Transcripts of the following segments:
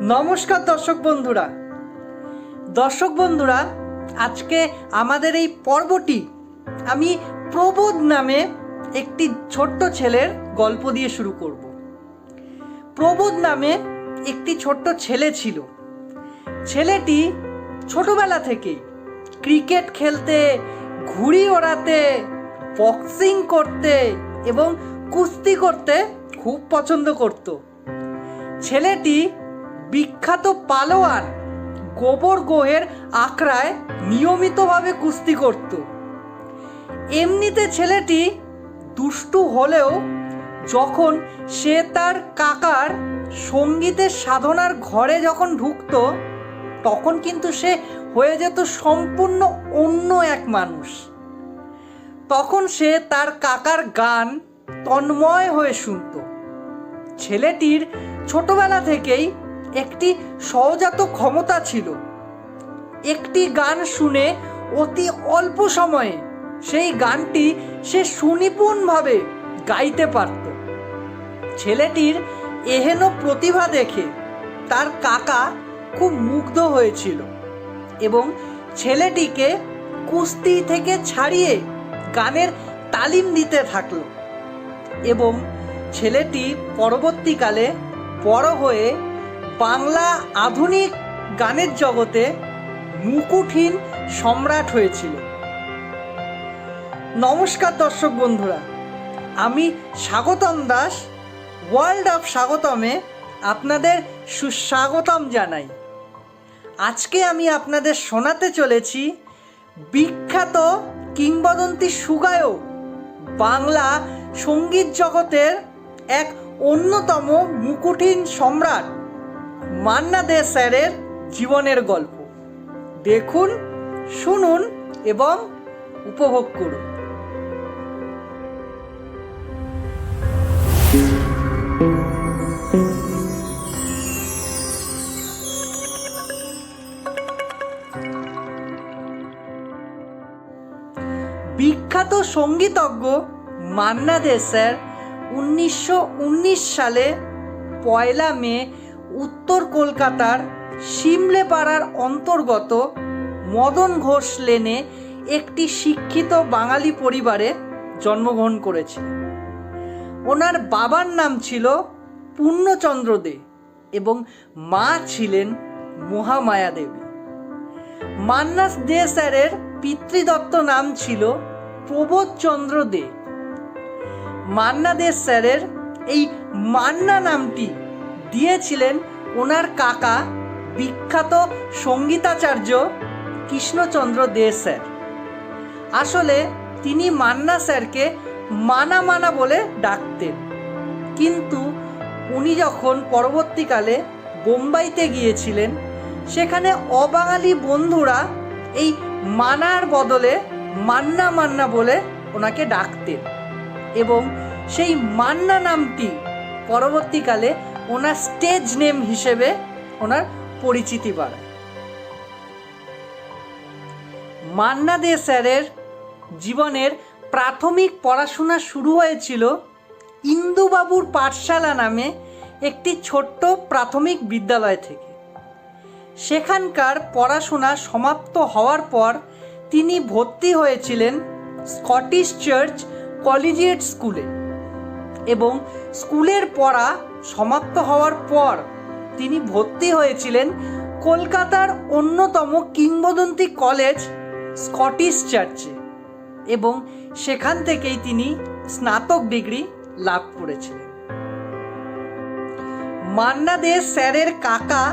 নমস্কার দর্শক বন্ধুরা। দর্শক বন্ধুরা, আজকে আমাদের এই পর্বটি আমি প্রবোধ নামে একটি ছোট্ট ছেলের গল্প দিয়ে শুরু করব। প্রবোধ নামে একটি ছোট্ট ছেলে ছিল। ছেলেটি ছোটবেলা থেকেই ক্রিকেট খেলতে, ঘুড়ি ওড়াতে, বক্সিং করতে এবং কুস্তি করতে খুব পছন্দ করতো। ছেলেটি বিখ্যাত পালোয়ান গোবর গোহের আখড়ায় নিয়মিতভাবে কুস্তি করত। এমনিতে ছেলেটি দুষ্টু হলেও যখন সে তার কাকার সঙ্গীতের সাধনার ঘরে যখন ঢুকতো, তখন কিন্তু সে হয়ে যেত সম্পূর্ণ অন্য এক মানুষ। তখন সে তার কাকার গান তন্ময় হয়ে শুনতো। ছেলেটির ছোটবেলা থেকেই একটি সহজাত ক্ষমতা ছিল। একটি গান শুনে অতি অল্প সময়ে সেই গানটি সে সুনিপুণভাবে গাইতে পারত। ছেলেটির এহেন প্রতিভা দেখে তার কাকা খুব মুগ্ধ হয়েছিল এবং ছেলেটিকে কুস্তি থেকে ছাড়িয়ে গানের তালিম দিতে থাকল এবং ছেলেটি পরবর্তীকালে বড় হয়ে বাংলা আধুনিক গানের জগতে মুকুটহীন সম্রাট হয়েছিল। নমস্কার দর্শক বন্ধুরা, আমি স্বাগতম দাস ওয়ার্ল্ড অফ স্বাগতমে আপনাদের সুস্বাগতম জানাই। আজকে আমি আপনাদের শোনাতে চলেছি বিখ্যাত কিংবদন্তি সুগায়ক বাংলা সংগীত জগতের এক অন্যতম মুকুটহীন সম্রাট। মান্না দে স্যারের জীবনের গল্প। দেখুন, শুনুন এবং উপভোগ করুন। বিখ্যাত সঙ্গীতজ্ঞ মান্না দে স্যার উনিশশো উনিশ সালে পয়লা মে উত্তর কলকাতার সিমলে পাড়ার অন্তর্গত মদন ঘোষ লেনে একটি শিক্ষিত বাঙালি পরিবারে জন্মগ্রহণ করেছিলেন ওনার বাবার নাম ছিল পূর্ণচন্দ্র দে এবং মা ছিলেন মহামায়া দেবী। মান্নাস দে স্যারের পিতৃদত্ত নাম ছিল প্রবোধচন্দ্র দে। মান্না দে স্যারের এই মান্না নামটি দিয়েছিলেন ওনার কাকা বিখ্যাত সঙ্গীতাচার্য কৃষ্ণচন্দ্র দে স্যার। আসলে তিনি মান্না স্যারকে মানা মানা বলে ডাকতেন। কিন্তু উনি যখন পরবর্তীকালে বোম্বাইতে গিয়েছিলেন, সেখানে অবাঙালি বন্ধুরা এই মানার বদলে মান্না মান্না বলে ওনাকে ডাকতেন। এবং সেই মান্না নামটি পরবর্তীকালে ওনার স্টেজ নেম হিসেবে ওনার পরিচিতি বাড়ায় মান্না দে স্যারের জীবনের প্রাথমিক পড়াশোনা শুরু হয়েছিল ইন্দুবাবুর পাঠশালা নামে একটি ছোট্ট প্রাথমিক বিদ্যালয় থেকে। সেখানকার পড়াশোনা সমাপ্ত হওয়ার পর তিনি ভর্তি হয়েছিলেন স্কটিশ চার্চ কলেজিয়েট স্কুলে এবং স্কুলের পড়া সমাপ্ত হওয়ার পর তিনি ভর্তি হয়েছিলেন কলকাতার অন্যতম কিংবদন্তি কলেজ স্কটিশ চার্চে এবং সেখান থেকেই তিনি স্নাতক ডিগ্রি লাভ করেছিলেন। মান্না দে স্যারের কাকা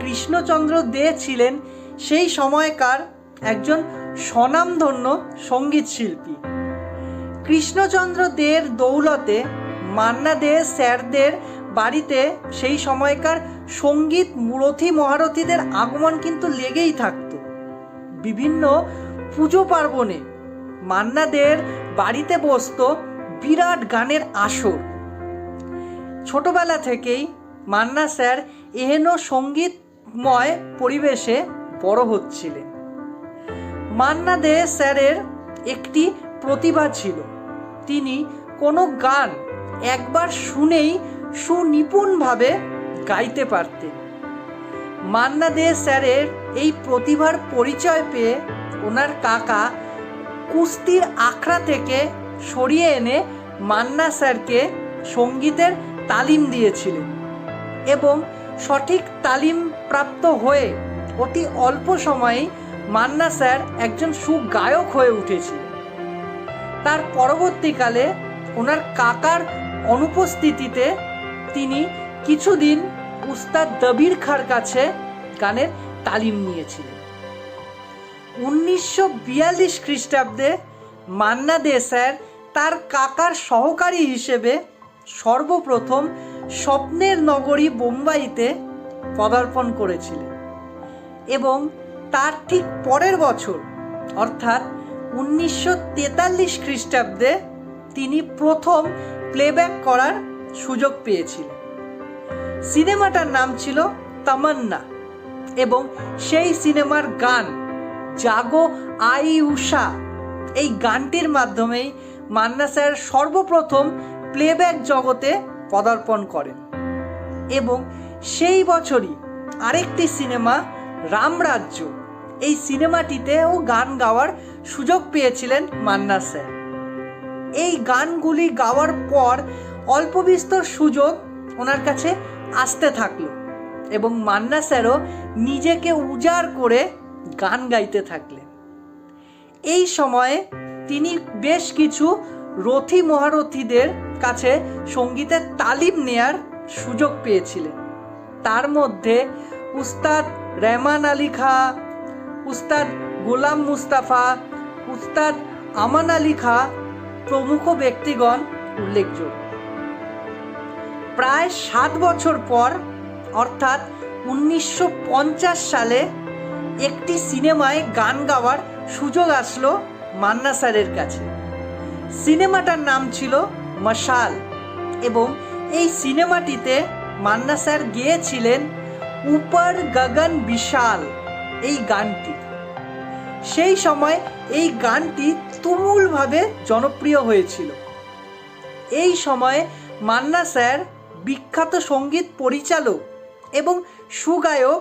কৃষ্ণচন্দ্র দে ছিলেন সেই সময়কার একজন স্বনামধন্য সংগীত শিল্পী। কৃষ্ণচন্দ্র দের দৌলতে মান্না দে স্যারদের বাড়িতে সেই সময়কার সংগীত মুরথি মহারথীদের আগমন কিন্তু লেগেই থাকতো। বিভিন্ন পুজো পার্বণে মান্নাদের বাড়িতে বসতো বিরাট গানের আসর। ছোটবেলা থেকেই মান্না স্যার এহেন সঙ্গীতময় পরিবেশে বড় হচ্ছিলেন। মান্না দে স্যারের একটি প্রতিভা ছিল। তিনি কোনো গান একবার শুনেই সুনিপুণভাবে গাইতে পারতেন। মান্না দে স্যারের এই প্রতিভার পরিচয় পেয়ে ওনার কাকা কুস্তির আখড়া থেকে সরিয়ে এনে মান্না স্যারকে সঙ্গীতের তালিম দিয়েছিলেন এবং সঠিক তালিম প্রাপ্ত হয়ে অতি অল্প সময়েই মান্না স্যার একজন সুগায়ক হয়ে উঠেছিলেন। তার পরবর্তীকালে ওনার কাকার অনুপস্থিতিতে তিনি কিছুদিন উস্তাদ দবির খার কাছে গানের তালিম নিয়েছিলেন। উনিশশো বিয়াল্লিশ খ্রিস্টাব্দে মান্না দে স্যার তার কাকার সহকারী হিসেবে সর্বপ্রথম স্বপ্নের নগরী বোম্বাইতে পদার্পণ করেছিলেন এবং তার ঠিক পরের বছর, অর্থাৎ উনিশশো তেতাল্লিশ খ্রিস্টাব্দে তিনি প্রথম প্লেব্যাক করার সুযোগ পেয়েছিলেন সিনেমাটার নাম ছিল তামান্না এবং সেই সিনেমার গান জাগো আই উষা। এই গানটির মাধ্যমেই মান্না স্যার সর্বপ্রথম প্লেব্যাক জগতে পদার্পণ করেন এবং সেই বছরই আরেকটি সিনেমা, রামরাজ্য, এই সিনেমাটিতেও গান গাওয়ার সুযোগ পেয়েছিলেন মান্না স্যার। এই গানগুলি গাওয়ার পর অল্প বিস্তর সুযোগ ওনার কাছে আসতে থাকল এবং মান্না স্যারও নিজেকে উজাড় করে গান গাইতে থাকলেন। এই সময়ে তিনি বেশ কিছু রথী মহারথীদের কাছে সঙ্গীতের তালিম নেয়ার সুযোগ পেয়েছিলেন। তার মধ্যে উস্তাদ রেহমান আলী খা, উস্তাদ গোলাম মুস্তাফা, উস্তাদ আমান আলী খা প্রমুখ ব্যক্তিগণ উল্লেখযোগ্য। প্রায় সাত বছর পর, অর্থাৎ উনিশশো পঞ্চাশ সালে একটি সিনেমায় গান গাওয়ার সুযোগ আসলো মান্না স্যারের কাছে। সিনেমাটার নাম ছিল মশাল এবং এই সিনেমাটিতে মান্না স্যার গেয়েছিলেন উপর গগন বিশাল এই গানটি। সেই সময় এই গানটি তুমুলভাবে জনপ্রিয় হয়েছিল। এই সময়ে মান্না স্যার বিখ্যাত সংগীত পরিচালক এবং সুগায়ক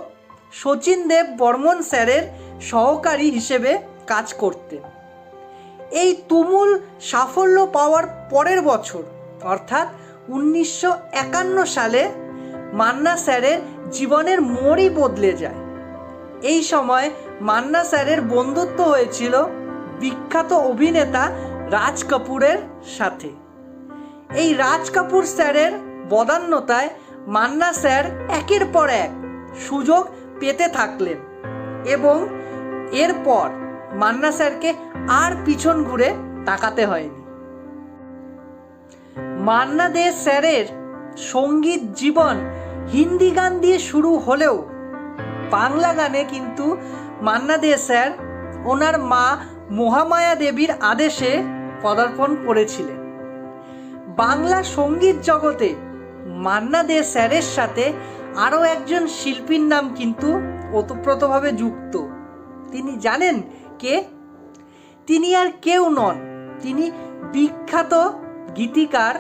শচীন দেব বর্মন স্যারের সহকারী হিসেবে কাজ করতেন। এই তুমুল সাফল্য পাওয়ার পরের বছর, অর্থাৎ উনিশশো একান্ন সালে, মান্না স্যারের জীবনের মোড়ই বদলে যায়। এই সময় মান্না স্যারের বন্ধুত্ব হয়েছিল বিখ্যাত অভিনেতা রাজ কাপুরের সাথে। এই রাজ কাপুর স্যারের বদান্যতায় মান্না স্যার একের পর এক সুযোগ পেতে থাকলেন এবং এরপর মান্না স্যারকে আর পিছন ঘুরে তাকাতে হয়নি। মান্না দে স্যারের সংগীত জীবন হিন্দি গান দিয়ে শুরু হলেও বাংলা গানে কিন্তু মান্না দে স্যার ওনার মা মহামায়া দেবীর আদেশে পদার্পণ করেছিলেন। বাংলা সংগীত জগতে মান্না দে স্যারের সাথে আরও একজন শিল্পীর নাম কিন্তু ওতপ্রোতভাবে যুক্ত। তিনি জানেন কে? তিনি আর কেউ নন। তিনি বিখ্যাত গীতিকার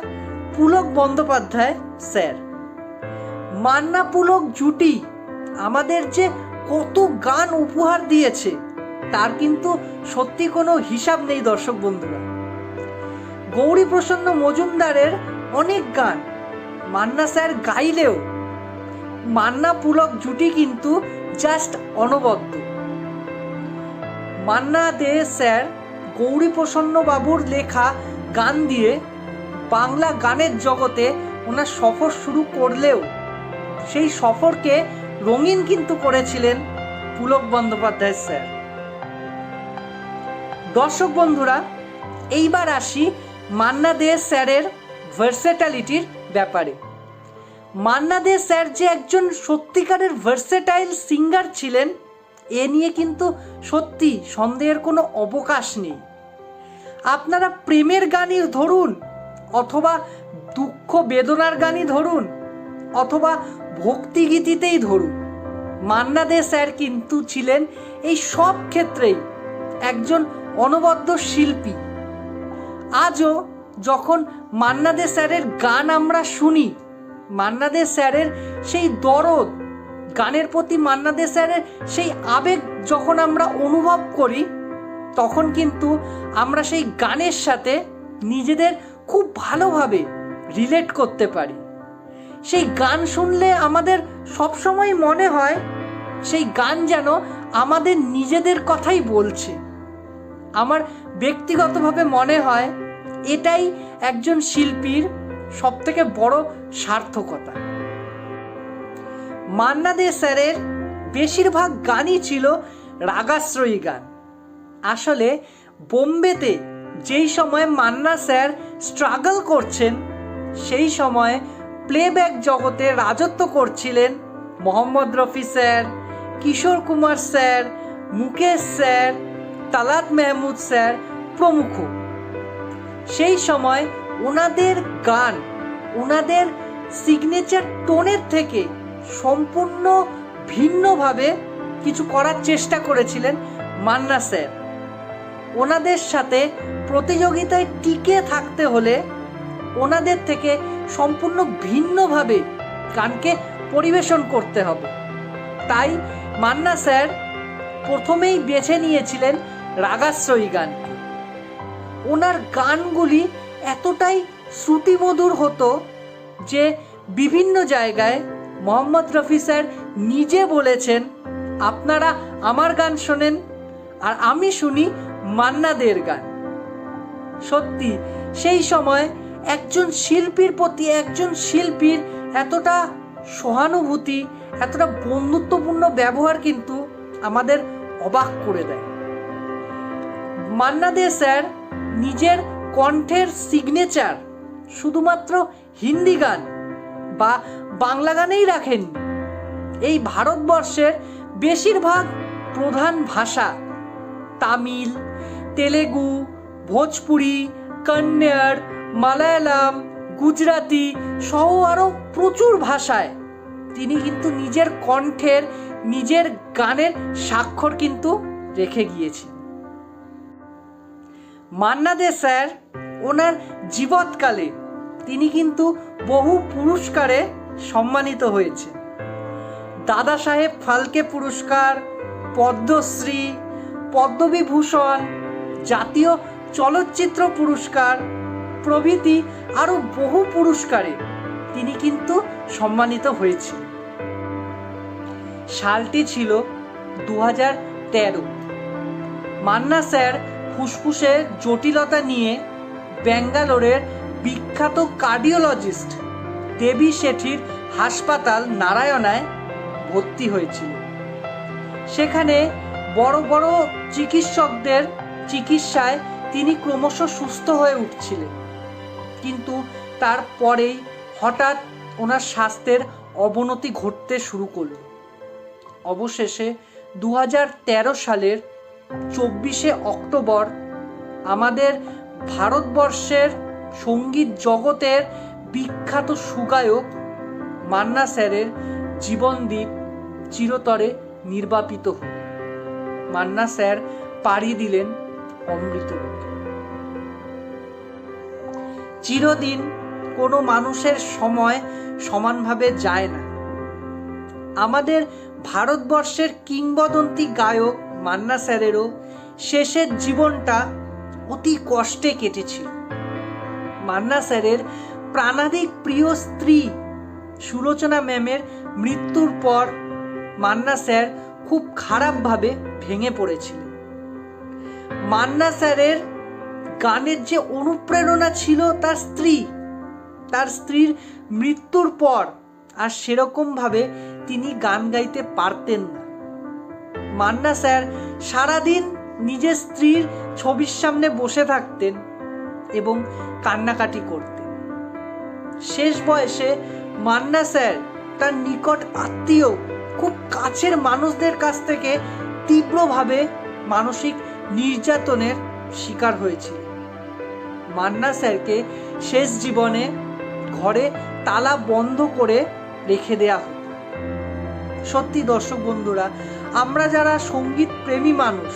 পুলক বন্দ্যোপাধ্যায় স্যার। মান্না পুলক জুটি আমাদের যে কত গান উপহার দিয়েছে, তার কিন্তু সত্যি কোনো হিসাব নেই দর্শক বন্ধুরা। গৌরী প্রসন্ন মজুমদারের অনেক গান মান্না স্যার গাইলেও। মান্না পুলক জুটি কিন্তু জাস্ট অনবদ্য। মান্না দে স্যার গৌরী প্রসন্ন বাবুর লেখা গান দিয়ে বাংলা গানের জগতে ওনার সফর শুরু করলেও, সেই সফরকে রঙিন কিন্তু করেছিলেন পুলক বন্দ্যোপাধ্যায় স্যার। দর্শক বন্ধুরা, এইবার আসি মান্না দে স্যারের ভার্সেটালিটির ব্যাপারে। মান্না দে স্যার যে একজন সত্যিকারের ভার্সেটাইল সিঙ্গার ছিলেন, এ নিয়ে কিন্তু সত্যি সন্দেহের কোনো অবকাশ নেই। আপনারা প্রেমের গানই ধরুন, অথবা দুঃখ বেদনার গানই ধরুন, অথবা ভক্তিগীতিতেই ধরুন। মান্না দে স্যার কিন্তু ছিলেন এই সব ক্ষেত্রেই একজন অনবদ্য শিল্পী। আজও যখন মান্না দে স্যারের গান আমরা শুনি মান্না দে স্যারের সেই দরদ, গানের প্রতি মান্না দে স্যারের সেই আবেগ যখন আমরা অনুভব করি, তখন কিন্তু আমরা সেই গানের সাথে নিজেদের খুব ভালোভাবে রিলেট করতে পারি। সেই গান শুনলে আমাদের সবসময় মনে হয় সেই গান যেন আমাদের নিজেদের কথাই বলছে। আমার ব্যক্তিগতভাবে মনে হয় এটাই একজন শিল্পীর সবথেকে বড় সার্থকতা। মান্না দে স্যারের বেশিরভাগ গানই ছিল রাগাশ্রয়ী গান। আসলে বোম্বেতে যেই সময় মান্না স্যার স্ট্রাগল করছেন, সেই সময় প্লেব্যাক জগতে রাজত্ব করছিলেন Mohammad Rafi sir, Kishore Kumar sir, Mukesh sir, Talat Mehmood sir প্রমুখ। সেই সময় ওনাদের গান, ওনাদের সিগনেচার টোনের থেকে সম্পূর্ণ ভিন্নভাবে কিছু করার চেষ্টা করেছিলেন মান্না স্যার। ওনাদের সাথে প্রতিযোগিতায় টিকে থাকতে হলে ওনাদের থেকে সম্পূর্ণ ভিন্নভাবে গানকে পরিবেশন করতে হবে। তাই মান্না স্যার প্রথমেই বেছে নিয়েছিলেন রাগাশ্রয়ী গানকে। ওনার গানগুলি এতটাই শ্রুতিমধুর হতো যে বিভিন্ন জায়গায় মোহাম্মদ রফি স্যার নিজে বলেছেন, আপনারা আমার গান শোনেন আর আমি শুনি মান্নাদের গান। সত্যি, সেই সময় একজন শিল্পীর প্রতি একজন শিল্পীর এতটা সহানুভূতি, এতটা বন্ধুত্বপূর্ণ ব্যবহার কিন্তু আমাদের অবাক করে দেয়। মান্না দে স্যার নিজের কণ্ঠের সিগনেচার শুধুমাত্র হিন্দি গান বা বাংলা গানেই রাখেননি এই ভারতবর্ষের বেশিরভাগ প্রধান ভাষা তামিল, তেলেগু, ভোজপুরি, কন্নড়, মালায়ালাম, গুজরাটি সহ আরও প্রচুর ভাষায়। তিনি কিন্তু নিজের কণ্ঠের, নিজের গানের স্বাক্ষর কিন্তু রেখে গিয়েছেন। মান্না দে স্যার, ওনার জীবৎকালে তিনি কিন্তু বহু পুরস্কারে সম্মানিত হয়েছে। দাদা সাহেব ফালকে পুরস্কার, পদ্মশ্রী, পদ্মবিভূষণ, জাতীয় চলচ্চিত্র পুরস্কার, প্রভৃতি আরও বহু পুরস্কারে তিনি কিন্তু সম্মানিত হয়েছে। সালটি ছিল দু হাজার তেরো। মান্না স্যার ফুসফুসে জটিলতা নিয়ে ব্যাঙ্গালোরের বিখ্যাত কার্ডিওলজিস্ট দেবী শেঠির হাসপাতাল নারায়ণায় ভর্তি হয়েছিল। সেখানে বড় বড় চিকিৎসকদের চিকিৎসায় তিনি ক্রমশ সুস্থ হয়ে উঠছিলেন। কিন্তু তারপরেই হঠাৎ ওনার স্বাস্থ্যের অবনতি ঘটতে শুরু করল। অবশেষে দু হাজার তেরো সালের চব্বিশে অক্টোবর আমাদের ভারতবর্ষের সংগীত জগতের বিখ্যাত সুগায়ক মান্না স্যারের জীবনদ্বীপ চিরতরে নির্বাপিত হল মান্না স্যার পাড়ি দিলেন অমৃত চিরদিন কোনো মানুষের সময় সমানভাবে যায় না। আমাদের ভারতবর্ষের কিংবদন্তি গায়ক মান্না স্যারেরও শেষের জীবনটা অতি কষ্টে কেটেছিল। মান্না স্যারের প্রাণাধিক প্রিয় স্ত্রী সুলোচনা ম্যামের মৃত্যুর পর মান্না স্যার খুব খারাপভাবে ভেঙে পড়েছিলেন। মান্না স্যারের গানের যে অনুপ্রেরণা ছিল তার স্ত্রী, তার স্ত্রীর মৃত্যুর পর আর সেরকমভাবে তিনি গান গাইতে পারতেন না। মান্না স্যার সারাদিন নিজের স্ত্রীর ছবির সামনে বসে থাকতেন এবং কান্নাকাটি করতেন। শেষ বয়সে মান্না স্যার তার নিকট আত্মীয়, খুব কাছের মানুষদের কাছ থেকে তীব্রভাবে মানসিক নির্যাতনের শিকার হয়েছিল মান্না স্যারকে শেষ জীবনে ঘরে তালা বন্ধ করে রেখে দেয়া হতো। সত্যি দর্শক বন্ধুরা আমরা যারা সংগীত প্রেমী মানুষ,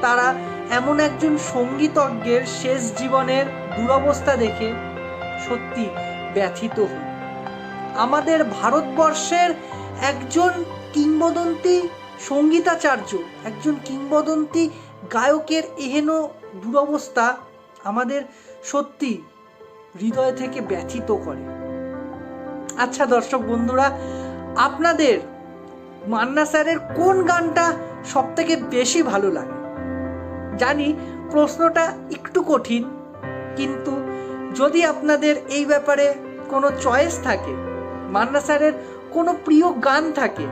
তারা এমন একজন সঙ্গীতজ্ঞের শেষ জীবনের দুরবস্থা দেখে সত্যি ব্যথিত হই। আমাদের ভারতবর্ষের একজন কিংবদন্তি সঙ্গীতাচার্য, একজন কিংবদন্তি গায়কের এহেন দুরবস্থা আমাদের সত্যি হৃদয় থেকে ব্যথিত করে। আচ্ছা দর্শক বন্ধুরা, আপনাদের মান্না স্যারের কোন গানটা সব থেকে বেশি ভালো লাগে? জানি প্রশ্নটা একটু কঠিন, কিন্তু যদি আপনাদের এই ব্যাপারে কোনো চয়েস থাকে, মান্না স্যারের কোনো প্রিয় গান থাকে,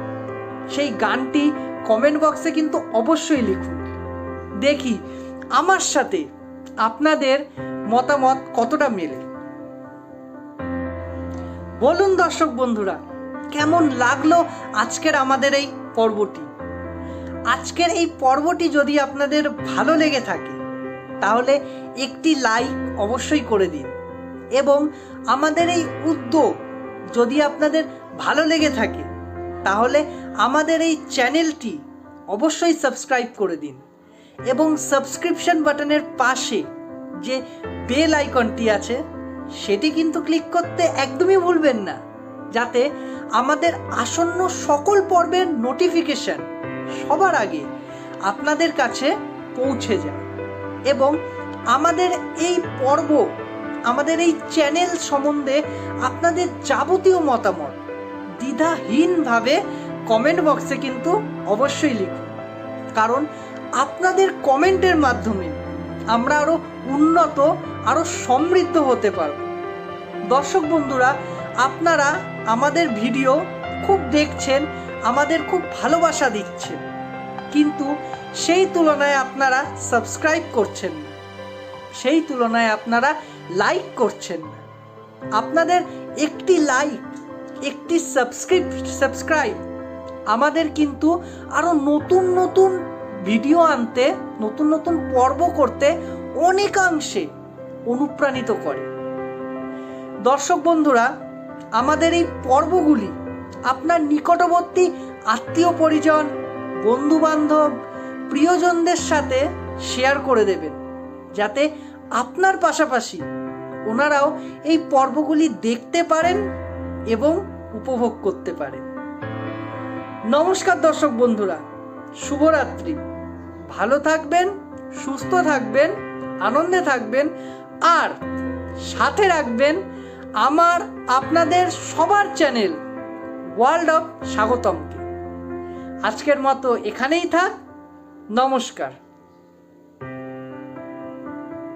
সেই গানটি কমেন্ট বক্সে কিন্তু অবশ্যই লিখুন। দেখি আমার সাথে আপনাদের মতামত কতটা মেলে? বলুন দর্শক বন্ধুরা কেমন লাগল আজকের আমাদের এই পর্বটি? আজকের এই পর্বটি যদি আপনাদের ভালো লেগে থাকে, তাহলে একটি লাইক অবশ্যই করে দিন। এবং আমাদের এই উদ্যোগ যদি আপনাদের ভালো লেগে থাকে, তাহলে আমাদের এই চ্যানেলটি অবশ্যই সাবস্ক্রাইব করে দিন। এবং সাবস্ক্রিপশন বাটনের পাশে যে বেল আইকনটি আছে, সেটি কিন্তু ক্লিক করতে একদমই ভুলবেন না, যাতে আমাদের আসন্ন সকল পর্বের নোটিফিকেশন সবার আগে আপনাদের কাছে পৌঁছে যায় এবং আমাদের এই পর্ব, আমাদের এই চ্যানেল সম্বন্ধে আপনাদের যাবতীয় মতামত দ্বিধাহীনভাবে কমেন্ট বক্সে কিন্তু অবশ্যই লিখুন। কারণ আপনাদের কমেন্টের মাধ্যমে আমরা আরও উন্নত আরও সমৃদ্ধ হতে পারব। দর্শক বন্ধুরা, আপনারা আমাদের ভিডিও খুব দেখছেন, আমাদের খুব ভালোবাসা দিচ্ছেন। কিন্তু সেই তুলনায় আপনারা সাবস্ক্রাইব করছেন না। সেই তুলনায় আপনারা লাইক করছেন না। আপনাদের একটি লাইক একটি সাবস্ক্রিপ সাবস্ক্রাইব আমাদের কিন্তু আরও নতুন নতুন ভিডিও আনতে, নতুন নতুন পর্ব করতে অনেকাংশে অনুপ্রাণিত করে। দর্শক বন্ধুরা আমাদের এই পর্বগুলি, আপনার নিকটবর্তী আত্মীয় পরিজন বন্ধু বান্ধব প্রিয়জনদের সাথে শেয়ার করে দেবেন, যাতে আপনার পাশাপাশি ওনারাও এই পর্বগুলি দেখতে পারেন এবং উপভোগ করতে পারেন। নমস্কার দর্শক বন্ধুরা, শুভরাত্রি। ভালো থাকবেন, সুস্থ থাকবেন, আনন্দে থাকবেন, আর সাথে রাখবেন আমার আপনাদের সবার চ্যানেল ওয়ার্ল্ড অফ স্বাগতমকে। আজকের মতো এখানেই থাক। নমস্কার।